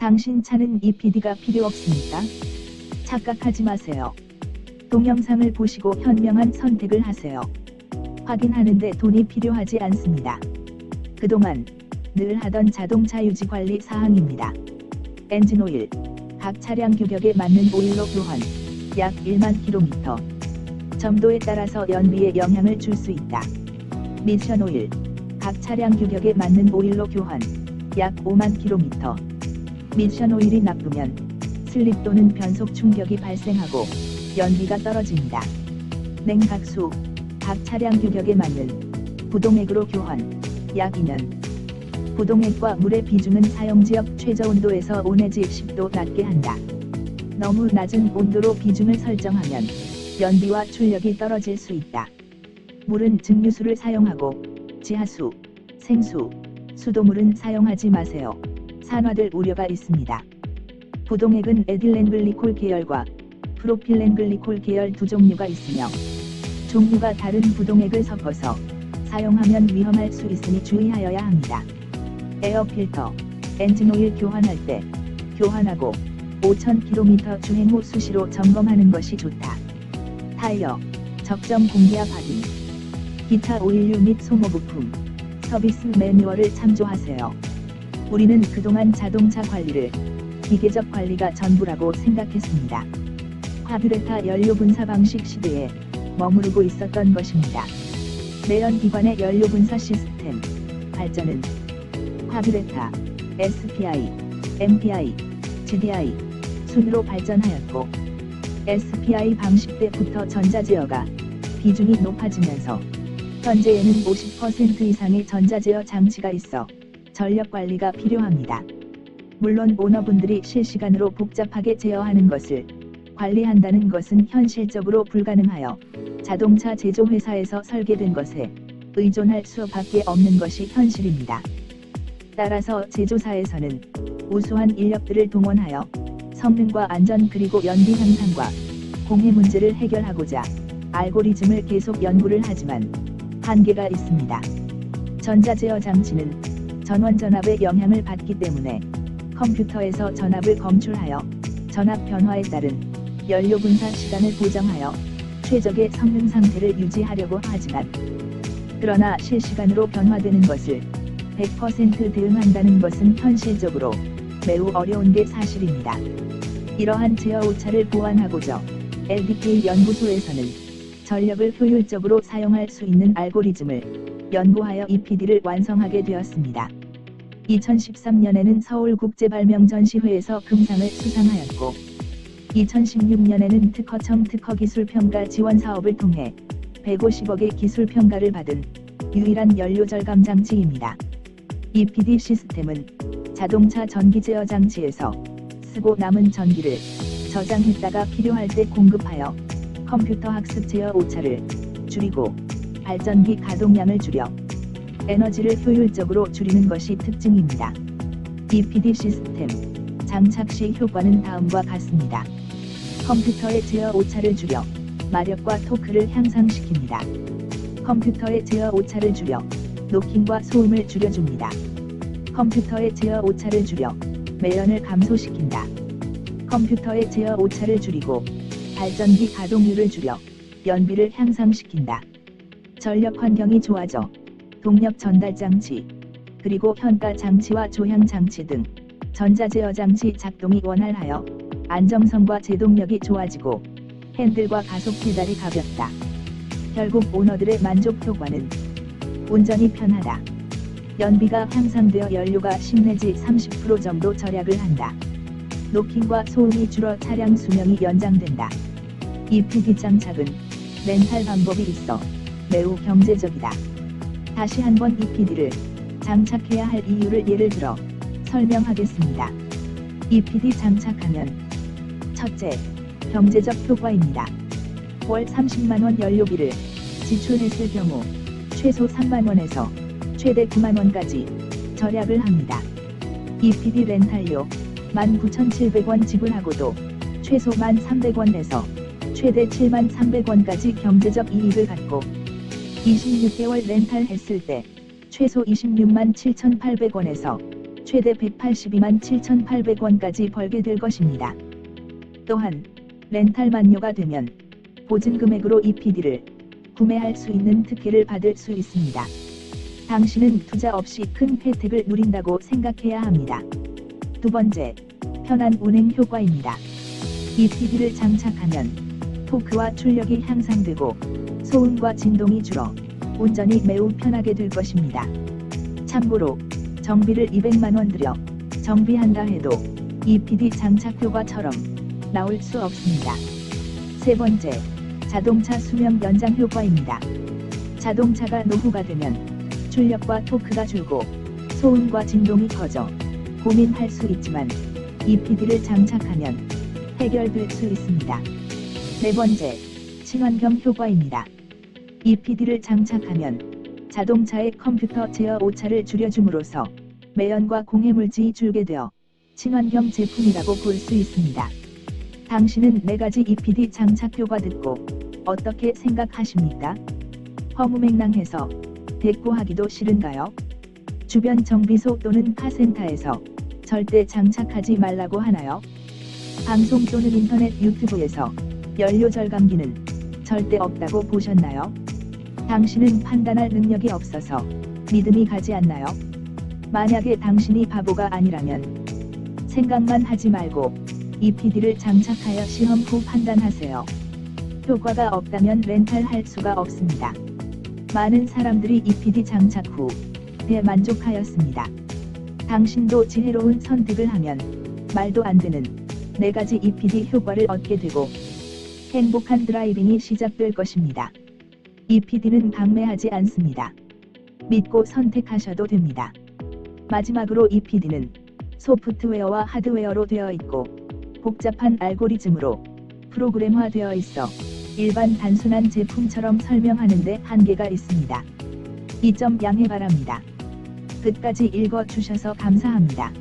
당신 차는 EPD가 필요 없습니까? 착각하지 마세요. 동영상을 보시고 현명한 선택을 하세요. 확인하는데 돈이 필요하지 않습니다. 그동안 늘 하던 자동차 유지 관리 사항입니다. 엔진 오일, 각 차량 규격에 맞는 오일로 교환, 약 1만 킬로미터. 점도에 따라서 연비에 영향을 줄 수 있다. 미션 오일, 각 차량 규격에 맞는 오일로 교환, 약 5만 킬로미터. 미션 오일이 나쁘면 슬립 또는 변속 충격이 발생하고 연비가 떨어집니다. 냉각수, 각 차량 규격에 맞는 부동액으로 교환, 약 2년. 부동액과 물의 비중은 사용지역 최저 온도에서 5 내지 10도 낮게 한다. 너무 낮은 온도로 비중을 설정하면 연비와 출력이 떨어질 수 있다. 물은 증류수를 사용하고 지하수, 생수, 수도물은 사용하지 마세요. 산화될 우려가 있습니다. 부동액은 에틸렌글리콜 계열과 프로필렌글리콜 계열 두 종류가 있으며 종류가 다른 부동액을 섞어서 사용하면 위험할 수 있으니 주의하여야 합니다. 에어 필터, 엔진 오일 교환할 때 교환하고 5,000km 주행 후 수시로 점검하는 것이 좋다. 타이어, 적정 공기압 확인, 기타 오일류 및 소모 부품, 서비스 매뉴얼을 참조하세요. 우리는 그동안 자동차 관리를 기계적 관리가 전부라고 생각했습니다. 화뷰레타 연료 분사 방식 시대에 머무르고 있었던 것입니다. 매연 기관의 연료 분사 시스템 발전은 화뷰레타, SPI, MPI, GDI 순으로 발전하였고 SPI 방식 때부터 전자 제어가 비중이 높아지면서 현재에는 50% 이상의 전자 제어 장치가 있어 전력 관리가 필요합니다. 물론 오너분들이 실시간으로 복잡하게 제어하는 것을 관리한다는 것은 현실적으로 불가능하여 자동차 제조 회사에서 설계된 것에 의존할 수밖에 없는 것이 현실입니다. 따라서 제조사에서는 우수한 인력들을 동원하여 성능과 안전 그리고 연비 향상과 공해 문제를 해결하고자 알고리즘을 계속 연구를 하지만 한계가 있습니다. 전자제어 장치는 전원 전압의 영향을 받기 때문에 컴퓨터에서 전압을 검출하여 전압 변화에 따른 연료 분사 시간을 보정하여 최적의 성능 상태를 유지하려고 하지만 그러나 실시간으로 변화되는 것을 100% 대응한다는 것은 현실적으로 매우 어려운 게 사실입니다. 이러한 제어 오차를 보완하고자 LDK 연구소에서는 전력을 효율적으로 사용할 수 있는 알고리즘을 연구하여 EPD를 완성하게 되었습니다. 2013년에는 서울국제발명전시회에서 금상을 수상하였고 2016년에는 특허청 특허기술평가 지원 사업을 통해 150억의 기술평가를 받은 유일한 연료 절감 장치입니다. EPD 시스템은 자동차 전기 제어 장치에서 쓰고 남은 전기를 저장했다가 필요할 때 공급하여 컴퓨터 학습 제어 오차를 줄이고 발전기 가동량을 줄여 에너지를 효율적으로 줄이는 것이 특징입니다. EPD 시스템 장착 시 효과는 다음과 같습니다. 컴퓨터의 제어 오차를 줄여 마력과 토크를 향상시킵니다. 컴퓨터의 제어 오차를 줄여 노킹과 소음을 줄여줍니다. 컴퓨터의 제어 오차를 줄여 매연을 감소시킨다. 컴퓨터의 제어 오차를 줄이고 발전기 가동률을 줄여 연비를 향상시킨다. 전력 환경이 좋아져 동력 전달 장치 그리고 현가 장치와 조향 장치 등 전자제어 장치 작동이 원활하여 안정성과 제동력이 좋아지고 핸들과 가속 페달이 가볍다. 결국 오너들의 만족 효과는 운전이 편하다. 연비가 향상되어 연료가 10 내지 30% 정도 절약을 한다. 노킹과 소음이 줄어 차량 수명이 연장된다. EPD 장착은 렌탈 방법이 있어 매우 경제적이다. 다시 한번 EPD를 장착해야 할 이유를 예를 들어 설명하겠습니다. EPD 장착하면 첫째, 경제적 효과입니다. 월 30만원 연료비를 지출했을 경우 최소 3만원에서 최대 9만원까지 절약을 합니다. EPD 렌탈료 19,700원 지불하고도 최소 1,300원에서 최대 7만300원까지 경제적 이익을 갖고 26개월 렌탈 했을 때 최소 26만 7,800원에서 최대 182만 7,800원까지 벌게 될 것입니다. 또한 렌탈 만료가 되면 보증 금액으로 이 PD를 구매할 수 있는 특혜를 받을 수 있습니다. 당신은 투자 없이 큰 혜택을 누린다고 생각해야 합니다. 두 번째, 편한 운행 효과입니다. 이 PD를 장착하면 토크와 출력이 향상되고 소음과 진동이 줄어 운전이 매우 편하게 될 것입니다. 참고로 정비를 200만원 들여 정비한다 해도 이 PD 장착 효과처럼 나올 수 없습니다. 세 번째, 자동차 수명 연장 효과입니다. 자동차가 노후가 되면 출력과 토크가 줄고 소음과 진동이 커져 고민할 수 있지만 이 PD를 장착하면 해결될 수 있습니다. 네 번째, 친환경 효과입니다. 이 PD를 장착하면 자동차의 컴퓨터 제어 오차를 줄여줌으로써 매연과 공해물질이 줄게 되어 친환경 제품이라고 볼 수 있습니다. 당신은 네 가지 EPD 장착 효과 듣고 어떻게 생각하십니까? 허무맹랑해서 대꾸하기도 싫은가요? 주변 정비소 또는 카센터에서 절대 장착하지 말라고 하나요? 방송 또는 인터넷 유튜브에서 연료 절감기는 절대 없다고 보셨나요? 당신은 판단할 능력이 없어서 믿음이 가지 않나요? 만약에 당신이 바보가 아니라면 생각만 하지 말고 이 PD를 장착하여 시험 후 판단하세요. 효과가 없다면 렌탈할 수가 없습니다. 많은 사람들이 이 PD 장착 후 대만족하였습니다. 당신도 지혜로운 선택을 하면 말도 안 되는 네 가지 EPD 효과를 얻게 되고 행복한 드라이빙이 시작될 것입니다. EPD는 강매하지 않습니다. 믿고 선택하셔도 됩니다. 마지막으로 EPD는 소프트웨어와 하드웨어로 되어 있고 복잡한 알고리즘으로 프로그램화되어 있어 일반 단순한 제품처럼 설명하는데 한계가 있습니다. 이 점 양해 바랍니다. 끝까지 읽어 주셔서 감사합니다.